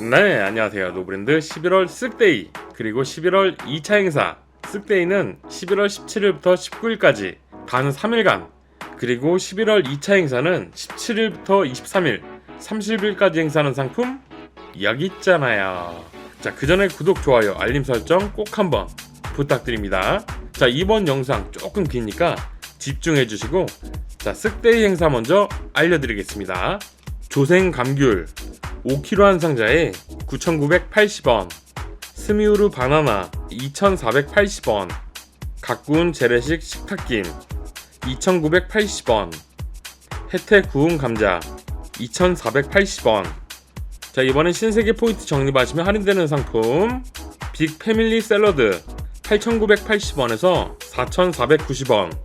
네, 안녕하세요. 노브랜드 11월 쓱데이 그리고 11월 2차 행사 쓱데이는 11월 17일부터 19일까지 단 3일간 그리고 11월 2차 행사는 17일부터 23일 30일까지 행사하는 상품 여기 있잖아요. 자, 그 전에 구독, 좋아요, 알림 설정 꼭 한번 부탁드립니다. 자, 이번 영상 조금 기니까 집중해 주시고 자, 쓱데이 행사 먼저 알려드리겠습니다. 조생 감귤 5kg 한 상자에 9,980원, 스미우르 바나나 2,480원, 가꾸운 재래식 식탁김 2,980원, 혜택 구운 감자 2,480원. 자 이번엔 신세계 포인트 적립하시면 할인되는 상품. 빅 패밀리 샐러드 8,980원에서 4,490원,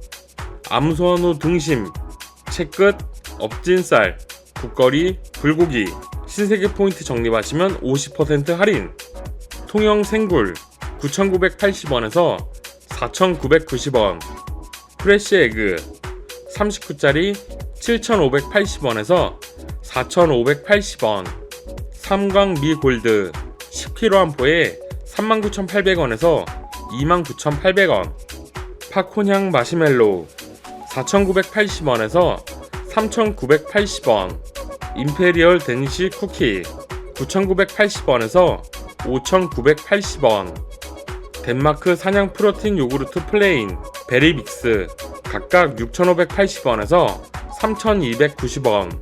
암소한우 등심 채끝 업진살 국거리 불고기 신세계 포인트 적립하시면 50% 할인. 통영 생굴 9,980원에서 4,990원. 프레시 에그 39짜리 7,580원에서 4,580원. 삼광 미 골드 10kg 한 포에 39,800원에서 29,800원. 팝콘향 마시멜로우 4,980원에서 3,980원 임페리얼 데니시 쿠키 9,980원에서 5,980원. 덴마크 사냥 프로틴 요구르트 플레인 베리믹스 각각 6,580원에서 3,290원.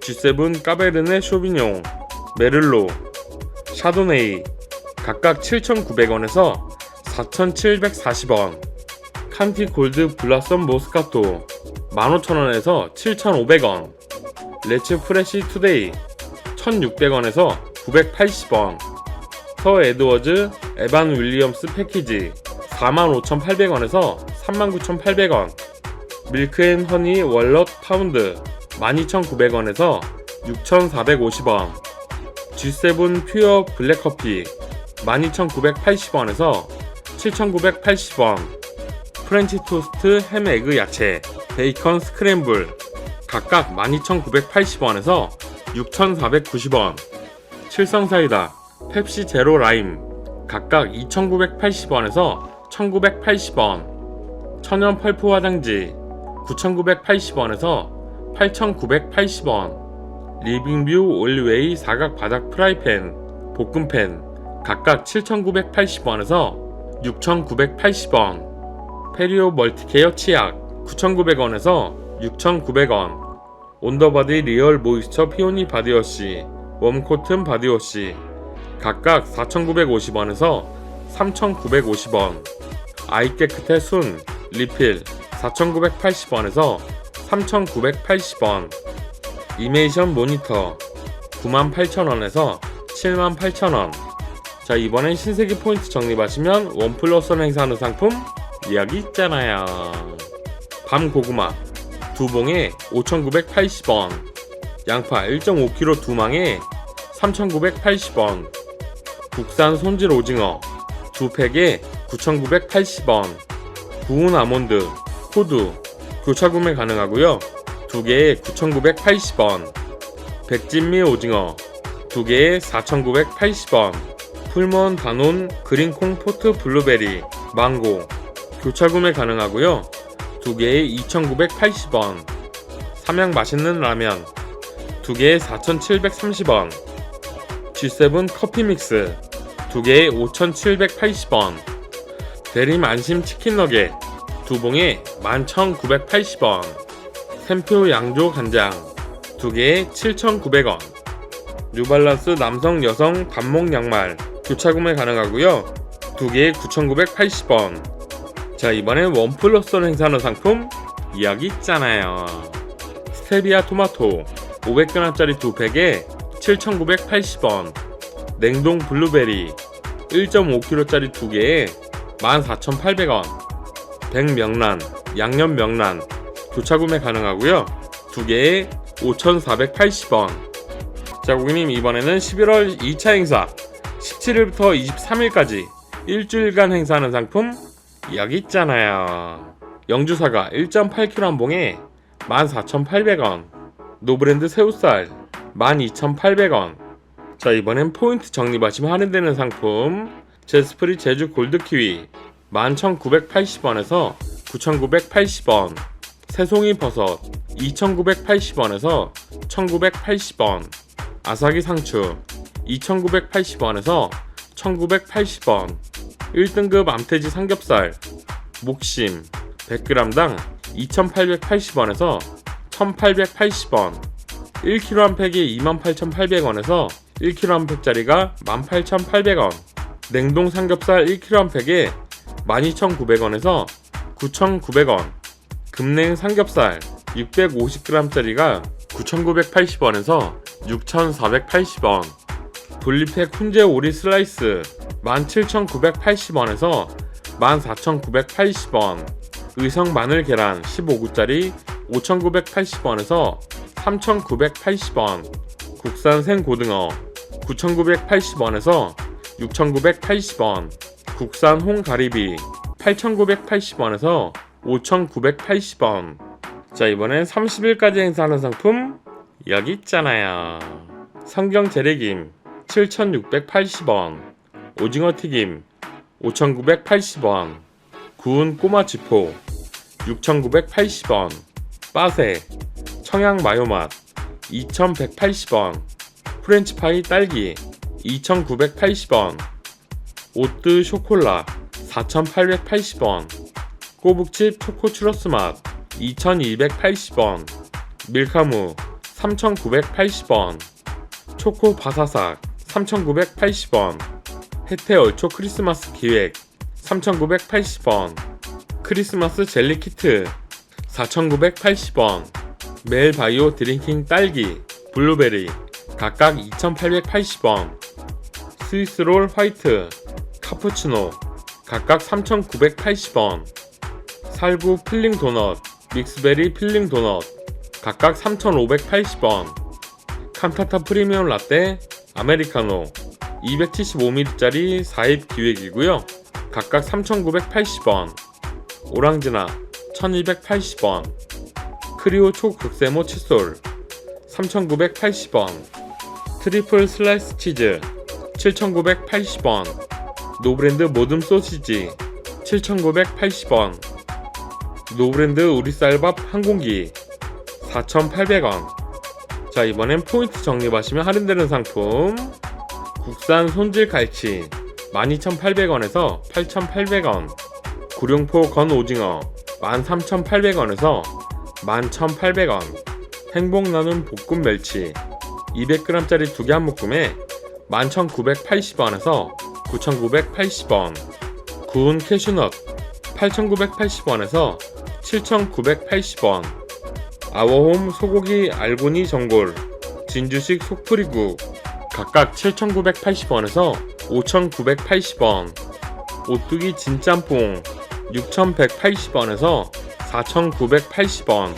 G7 까베르네 쇼비뇽 메를로 샤도네이 각각 7,900원에서 4,740원. 칸티 골드 블라썸 모스카토 15,000원에서 7,500원 레츠 프레시 투데이 1600원에서 980원. 서 에드워즈 에반 윌리엄스 패키지 45,800원에서 39,800원. 밀크앤 허니 월넛 파운드 12,900원에서 6,450원. G7 퓨어 블랙커피 12,980원에서 7,980원. 프렌치 토스트 햄 에그 야채 베이컨 스크램블 각각 12,980원에서 6,490원. 칠성사이다 펩시 제로 라임. 각각 2,980원에서 1,980원. 천연 펄프 화장지 9,980원에서 8,980원. 리빙뷰 올리웨이 사각 바닥 프라이팬 볶음팬. 각각 7,980원에서 6,980원. 페리오 멀티케어 치약 9,900원에서 6,900원. 온더바디 리얼 모이스처 피오니 바디워시 웜코튼 바디워시. 각각 4,950원에서 3,950원. 아이 깨끗해 순 리필 4,980원에서 3,980원. 이메이션 모니터 98,000원에서 78,000원. 자 이번엔 신세계 포인트 적립하시면 원 플러스 원 행사하는 상품 이야기 있잖아요. 밤 고구마 두 봉에 5,980원 양파 1.5kg 두 망에 3,980원 국산 손질 오징어 두 팩에 9,980원 구운 아몬드 호두 교차 구매 가능하고요. 두 개에 9,980원 백진미 오징어 두 개에 4,980원 풀먼 다논 그린콩 포트 블루베리 망고 교차 구매 가능하고요 두 개에 2,980원. 삼양 맛있는 라면 두 개에 4,730원. G7 커피 믹스 두 개에 5,780원. 대림 안심 치킨 너겟 두 봉에 11,980원. 샘표 양조 간장 두 개에 7,900원. 뉴발란스 남성 여성 단목 양말 교차 구매 가능하고요. 두 개에 9,980원 자 이번엔 원 플러스 원 행사하는 상품 이야기 있잖아요. 스테비아 토마토 500g짜리 두 팩에 7,980원. 냉동 블루베리 1.5kg짜리 두 개에 14,800원. 백명란 양념 명란 교차 구매 가능하고요. 두 개에 5,480원. 자 고객님 이번에는 11월 2차 행사 17일부터 23일까지 일주일간 행사하는 상품 여기 있잖아요. 영주사과 1.8kg 한 봉에 14,800원. 노브랜드 새우살 12,800원. 자 이번엔 포인트 적립하시면 할인되는 상품 제스프리 제주 골드키위 11,980원에서 9,980원 새송이 버섯 2,980원에서 1,980원 아사기 상추 2,980원에서 1,980원 1등급 암태지 삼겹살 목심 100g당 2,880원에서 1,880원. 1kg 한 팩이 28,800원에서 1kg 한 팩짜리가 18,800원. 냉동 삼겹살 1kg 한 팩에 12,900원에서 9,900원. 금냉 삼겹살 650g짜리가 9,980원에서 6,480원 분리팩 훈제 오리 슬라이스 17,980원에서 14,980원 의성 마늘 계란 15구짜리 5,980원에서 3,980원 국산 생고등어 9,980원에서 6,980원 국산 홍가리비 8,980원에서 5,980원. 자 이번엔 30일까지 행사하는 상품 여기 있잖아요. 성경 재래김 7,680원 오징어 튀김 5,980원 구운 꼬마 지포 6,980원 빠세 청양 마요맛 2,180원 프렌치파이 딸기 2,980원 오뜨 쇼콜라 4,880원 꼬북칩 초코 추러스 맛 2,280원 밀카무 3,980원 초코 바사삭 3,980원. 혜태 얼초 크리스마스 기획 3,980원. 크리스마스 젤리 키트 4,980원. 멜 바이오 드링킹 딸기 블루베리 각각 2,880원. 스위스롤 화이트 카푸치노 각각 3,980원. 살구 필링 도넛 믹스베리 필링 도넛 각각 3,580원. 칸타타 프리미엄 라떼 아메리카노 275ml짜리 4입 기획이고요. 각각 3,980원 오랑지나 1,280원 크리오 초극세모 칫솔 3,980원 트리플 슬라이스 치즈 7,980원 노브랜드 모듬 소시지 7,980원 노브랜드 우리쌀밥 한 공기 4,800원 자 이번엔 포인트 적립하시면 할인되는 상품. 국산 손질 갈치 12,800원에서 8,800원. 구룡포 건 오징어 13,800원에서 11,800원. 행복 나눔 볶음 멸치 200g짜리 두 개 한 묶음에 11,980원에서 9,980원. 구운 캐슈넛 8,980원에서 7,980원 아워홈 소고기 알고니 전골 진주식 속풀이국 각각 7,980원에서 5,980원. 오뚜기 진짬뽕 6,180원에서 4,980원.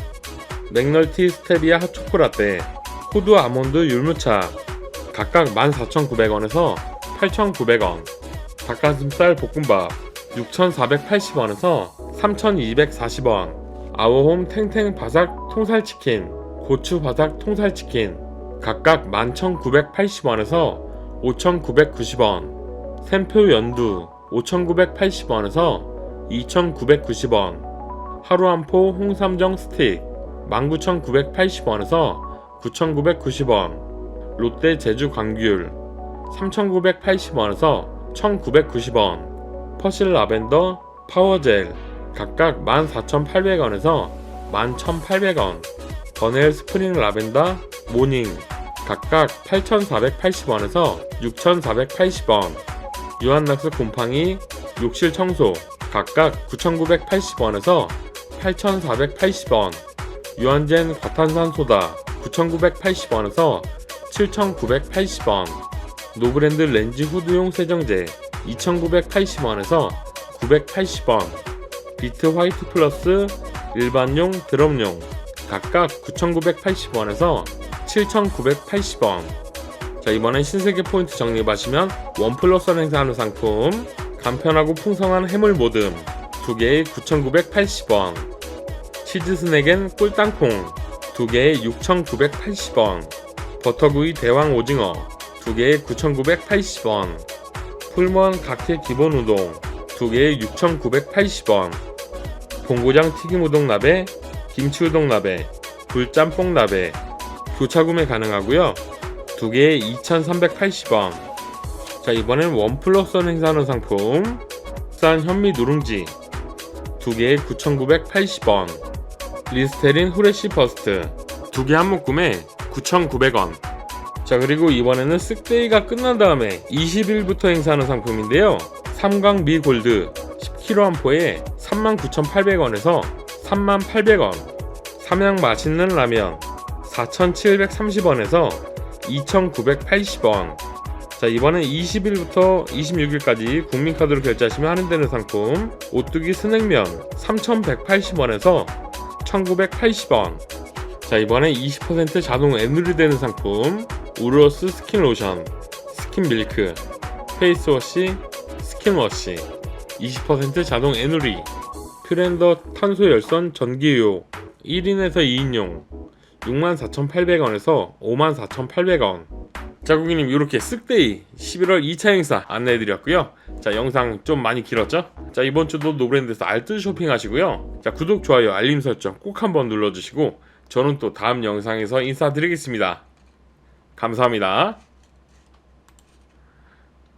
맥널티 스테비아 핫초코라떼 호두 아몬드 율무차. 각각 14,900원에서 8,900원. 닭가슴살 볶음밥 6,480원에서 3,240원 아워홈 탱탱 바삭 통살치킨 고추 바삭 통살치킨 각각 11,980원에서 5,990원 샘표 연두 5,980원에서 2,990원 하루 한 포 홍삼정 스틱 19,980원에서 9,990원 롯데 제주 광귤 3,980원에서 1,990원 퍼실 라벤더 파워젤 각각 14,800원에서 11,800원 버넬 스프링 라벤더 모닝 각각 8,480원에서 6,480원 유한낙스 곰팡이 욕실 청소 각각 9,980원에서 8,480원 유한젠 과탄산소다 9,980원에서 7,980원 노브랜드 렌즈 후드용 세정제 2,980원에서 980원 비트 화이트 플러스 일반용 드럼용 각각 9,980원에서 7,980원. 자 이번엔 신세계 포인트 정립하시면 원 플러스 원 행사하는 상품 간편하고 풍성한 해물 모듬 두 개에 9,980원. 치즈 스낵엔 꿀땅콩 두 개에 6,980원. 버터구이 대왕 오징어 두 개에 9,980원. 풀무원 각태 기본 우동 두 개에 6,980원. 본고장 튀김 우동 나베, 김치 우동 나베, 불짬뽕 나베 교차 구매 가능하고요. 두 개에 2,380원. 자 이번엔 원 플러스 원 행사하는 상품 싼 현미 누룽지 두 개에 9,980원. 리스테린 후레쉬 버스트 두개한 묶음에 9,900원. 자 그리고 이번에는 쓱데이가 끝난 다음에 20일부터 행사하는 상품인데요. 삼광미 골드 10kg 한 포에 39,800원에서 38,800원. 삼양 맛있는 라면 4,730원에서 2,980원. 자 이번엔 20일부터 26일까지 국민카드로 결제하시면 할인되는 상품 오뚜기 스낵면 3,180원에서 1,980원. 자 이번에 20% 자동 애누리 되는 상품 우로스 스킨 로션, 스킨 밀크, 페이스워시, 스킨워시 20% 자동 애누리 퓨렌더 탄소 열선 전기요 1인에서 2인용 64,800원에서 54,800원. 자 고객님 이렇게 쓱데이 11월 2차 행사 안내해드렸고요. 자 영상 좀 많이 길었죠? 자 이번 주도 노브랜드에서 알뜰 쇼핑하시고요. 자 구독, 좋아요, 알림 설정 꼭 한번 눌러주시고 저는 또 다음 영상에서 인사드리겠습니다. 감사합니다